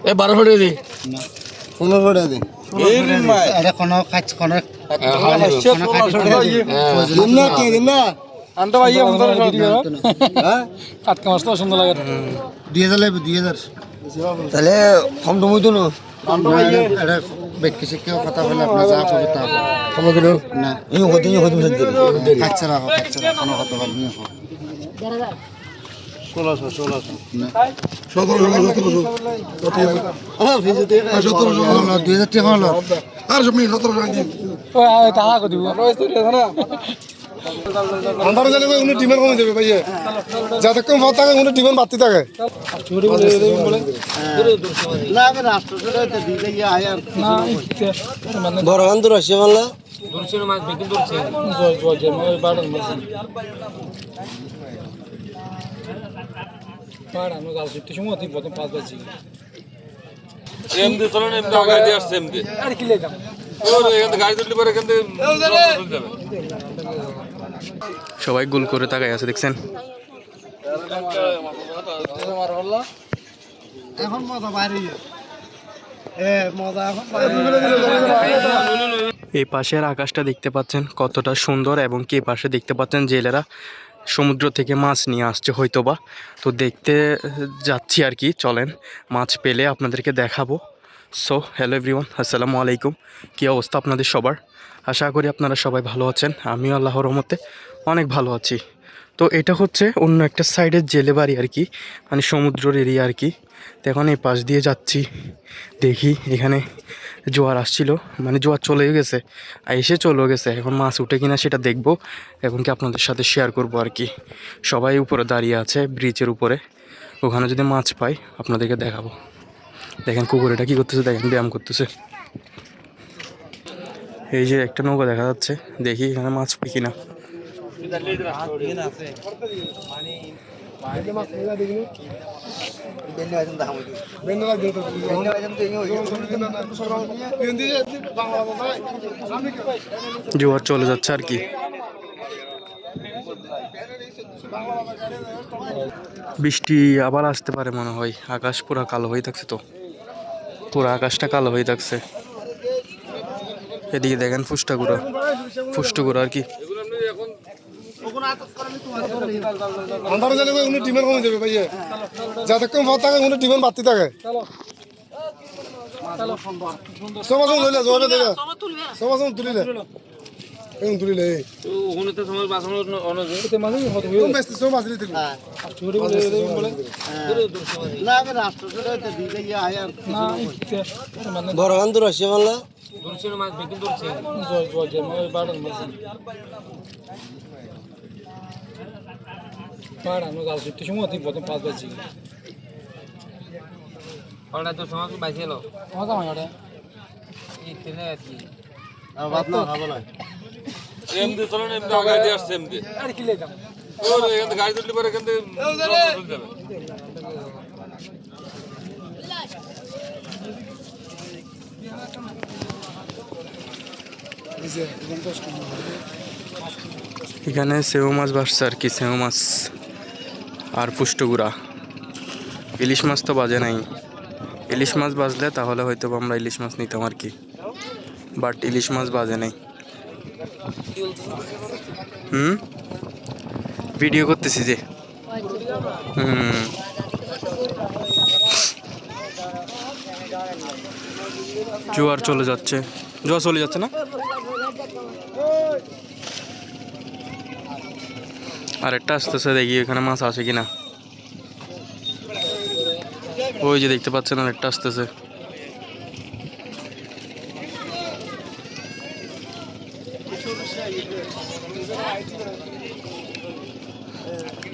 এ বারোশো টাকা দি। পনেরো টাকা দিন খাচ কোনো দিন না না? হ্যাঁ? লাগে। দুই হাজার লাগবে দুই হাজার। তাহলে কম টমই তো এটা বেটকে কথা বলে আপনার যা করবে তা হবে। না? এই কত এই কত খাচ্ছে কোনো কথা বলবি ষোলোশো ষোলোশো দুই হাজার টাকা হলো। ওই টাকা দিব। আন্ধারে জানি উনি ডিমের কমে দেবে ভাইয়া। যাতে কম ভাত থাকে উনি ডিমের বাড়তি থাকে। চুরি বলে বলে না আমি রাষ্ট্র দিলে ইয়ে আয় আর না মানে বড় গান তো রসে মাল্লা জয় জয় জয় মই বাড়ন মাছ পাড় উঠতে সময় তুই প্রথম পাঁচ বাজি। চলেন আগে দিয়ে আসছে আর কি লেদাম সবাই গোল করে তাকাই আছে দেখছেন? এখন মজা বাইরে এ মজা এখন বাইরে এই পাশের আকাশটা দেখতে পাচ্ছেন কতটা সুন্দর এবং কে পাশে দেখতে পাচ্ছেন জেলেরা। সমুদ্র থেকে মাছ নিয়ে আসছে হয়তোবা। তো দেখতে যাচ্ছি আর কি, চলেন। মাছ পেলে আপনাদেরকে দেখাবো। সো হ্যালো এভরিওয়ান আসসালামু আলাইকুম। কী অবস্থা আপনাদের সবার? আশা করি আপনারা সবাই ভালো আছেন। আমিও আল্লাহর রহমতে অনেক ভালো আছি। তো এটা হচ্ছে অন্য একটা সাইডের জেলে বাড়ি আর কি মানে সমুদ্রের এরিয়া আর কি। তো এখন এই পাশ দিয়ে যাচ্ছি। দেখি এখানে জোয়ার আসছিল মানে জোয়ার চলেও গেছে, আর এসে চলেও গেছে। এখন মাছ উঠে কিনা সেটা দেখব, এখন কি আপনাদের সাথে শেয়ার করব আর কি। সবাই উপরে দাঁড়িয়ে আছে ব্রিজের উপরে। ওখানে যদি মাছ পাই, আপনাদেরকে দেখাবো। দেখেন কুকুরেটা কী করতেছে, দেখেন ব্যায়াম করতেছে। এই যে একটা নৌকা দেখা যাচ্ছে, দেখি এখানে মাছ পাই কিনা। জোয়ার চলে যাচ্ছে আর কি। বৃষ্টি আবার আসতে পারে মনে হয়। আকাশ পুরো কালো হয়ে থাকছে তো। পুরো আকাশটা কালো হয়ে থাকছে। এদিকে দেখেন ফুষ্টাগুড়া ফুষ্টগুড়া আর কি। আন্ধারে জানি উনি ডিমের কমে দেবে ভাইয়া। যাতে কম ভাত থাকে উনি ডিমের বাড়তি থাকে। সমাজ লইলে জোয়ারে দেখা সমাজ তুলিলে। এখন তুলিলে ওখানে তো সময় বাঁচানোর অনেক এতে মানে হত ব্যস্ত বলে বলে না আমি রাষ্ট্র দিলে ইয়ে আর মানে বড় মাছ বেশি দূরছে জয় জয় জয় মই বাড়ন মাছ পাড় আমি গাছ উঠতে সময় তুই প্রথম পাঁচ বাজি ওটা তো সময় বাইছে এলো? মজা হয় ওটা এই ট্রেনে আর কি ভাত না খাব না। এমনি চলেন এমনি আগে দিয়ে আসছে এমনি আর কি লেদাম ওর এখান থেকে গাড়ি তুললে পরে এখান থেকে চলে যাবে এখানে সেও মাছ বাসছে আর কি সেও মাছ। আর পুষ্টগুড়া। ইলিশ মাছ তো বাজে নাই। ইলিশ মাছ বাজলে তাহলে হয়তো আমরা ইলিশ মাছ নিতাম আর কি। বাট ইলিশ মাছ বাজে নাই। হুম? ভিডিও করতেছি যে। হুম। জোয়ার চলে যাচ্ছে। জোয়ার চলে যাচ্ছে না? আর একটা আসতেছে, দেখি এখানে মাছ আসে কিনা। ওই যে দেখতে পাচ্ছেন আর একটা আসতেছে।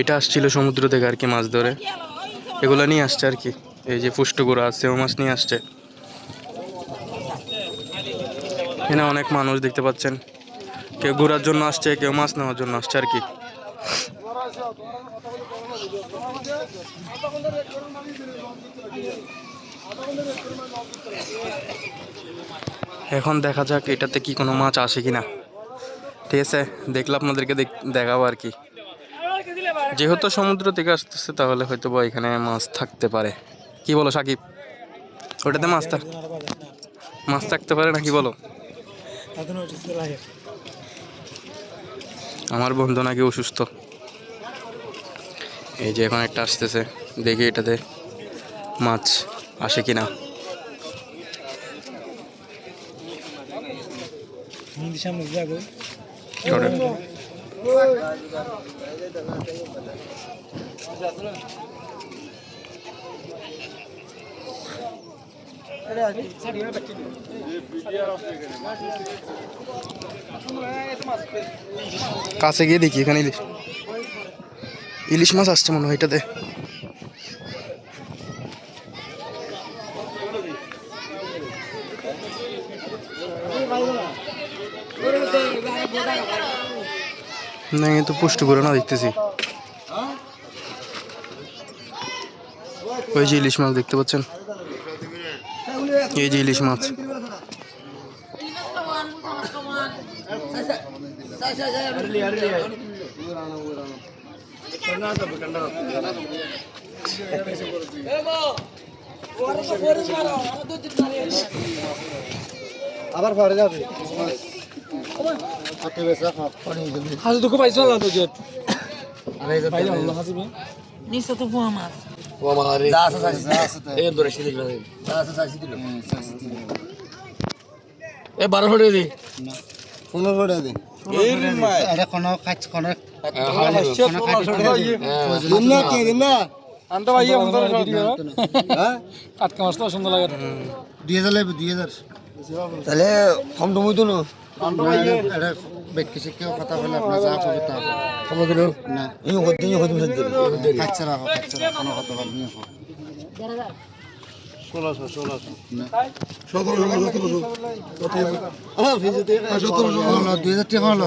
এটা আসছিল সমুদ্র থেকে আর কি মাছ ধরে। এগুলো নিয়ে আসছে আর কি। এই যে পুষ্টগুড়া আছে, ও মাছ নিয়ে আসছে। এখানে অনেক মানুষ দেখতে পাচ্ছেন। কেউ ঘোরার জন্য আসছে, কেউ মাছ নেওয়ার জন্য আসছে আর কি। এখন দেখা যাক এটাতে কি কোনো মাছ আসে কি না ঠিক আছে দেখলে আপনাদেরকে দেখ- দেখাবো আর কি। যেহেতু সমুদ্র থেকে আসতেছে তাহলে হয়তো বা এখানে মাছ থাকতে পারে। কি বলো সাকিব? ওটাতে মাছ থাক মাছ থাকতে পারে না কি বলো আমার বন্ধু নাকি অসুস্থ। এই যে এখন একটা আসতেছে, দেখি এটাতে মাছ আসে কিনা। ওটা কাছে গিয়ে দেখি এখানে ইলিশ মাছ আসছে মনে হয় এটাতে। না কিন্তু পুষ্ট করে না দেখতেছি। ওই যে ইলিশ মাছ দেখতে পাচ্ছেন? এই যে ইলিশ মাছ। আবার ঘরে যাবে হাসি দুঃখ পাইছো না তো জেট নিচে তো পোয়া মাছ। যা আছে চাইছি এই ধরে সিদ্ধ দিলাম যা আছে এ বারো হয়ে দি পনেরো টাকা দিন এটা কোনো খাচ্ছ কোনো না। কে দিন না আনতে ভাই আমাদের ভিডিও আটকা মাছ তাহলে কম টমই তো না এটা বেটকি শিক্ষাও কথা বলে আপনার যা করবে তা হবে। না এই হতে এই হতে খাচ্ছে রাখো খাচ্ছে রাখো কোনো কথা বলবি না ষোলোশো ষোলোশো দুই হাজার টাকা হলো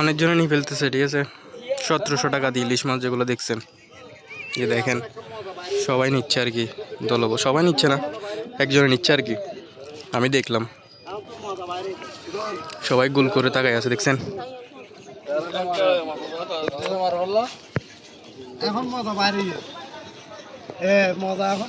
অনেকজনে নিয়ে ফেলতেছে ঠিক আছে? সতেরোশো টাকা দিয়ে ইলিশ মাছ যেগুলো দেখছেন। যে দেখেন সবাই নিচ্ছে আর কি দলব সবাই নিচ্ছে না একজনে নিচ্ছে আর কি। আমি দেখলাম। সবাই গোল করে তাকাই আছে দেখছেন? এখন মজা বাইরে মজা এখন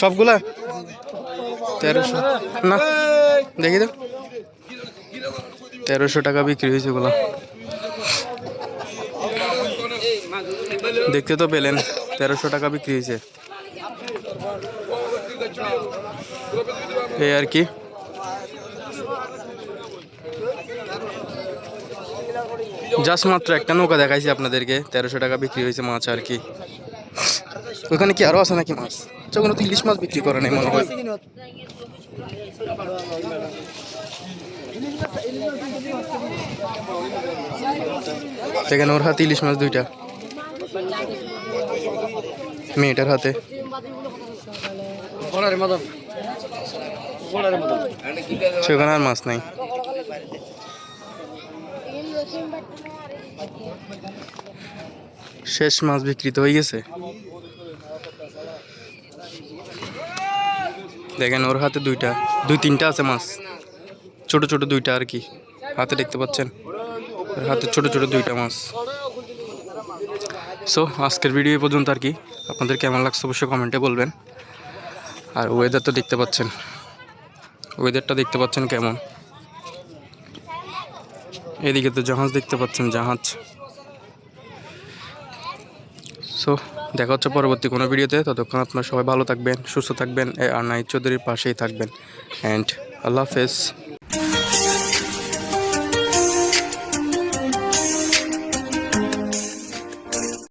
সবগুলা? তেরোশো। না, দেখি তো। তেরোশো টাকা বিক্রি হয়েছে ওগুলো দেখতে তো পেলেন, তেরোশো টাকা বিক্রি হয়েছে। এই আর কি। জাস্ট মাত্র একটা নৌকা দেখাইছি আপনাদেরকে, তেরোশো টাকা বিক্রি হয়েছে মাছ আর কি। ওখানে কি আরও আছে নাকি মাছ? আচ্ছা, ওখানে তো ইলিশ মাছ বিক্রি করে নাই মনে হয়। সেখানে ওর হাতে ইলিশ মাছ দুইটা। মেয়েটার হাতে। সেখানে আর মাছ নাই। শেষ মাছ বিক্রিত হয়ে গেছে। দেখেন, ওর হাতে দুইটা, দুই তিনটা আছে মাছ। ছোট ছোট দুইটা আর কি। হাতে দেখতে পাচ্ছেন? ওর হাতে ছোট ছোট দুইটা মাছ। সো আজকের ভিডিও পর্যন্ত আর কি। আপনাদের কেমন লাগছে অবশ্যই কমেন্টে বলবেন। আর ওয়েদার তো দেখতে পাচ্ছেন। ওয়েদারটা দেখতে পাচ্ছেন কেমন? এদিকে তো জাহাজ দেখতে পাচ্ছেন, জাহাজ। সো দেখা হচ্ছে পরবর্তী কোনো ভিডিওতে। ততক্ষণ আপনারা সবাই ভালো থাকবেন, সুস্থ থাকবেন আর নাই চৌধুরীর পাশেই থাকবেন। অ্যান্ড আল্লাহ হাফেজ।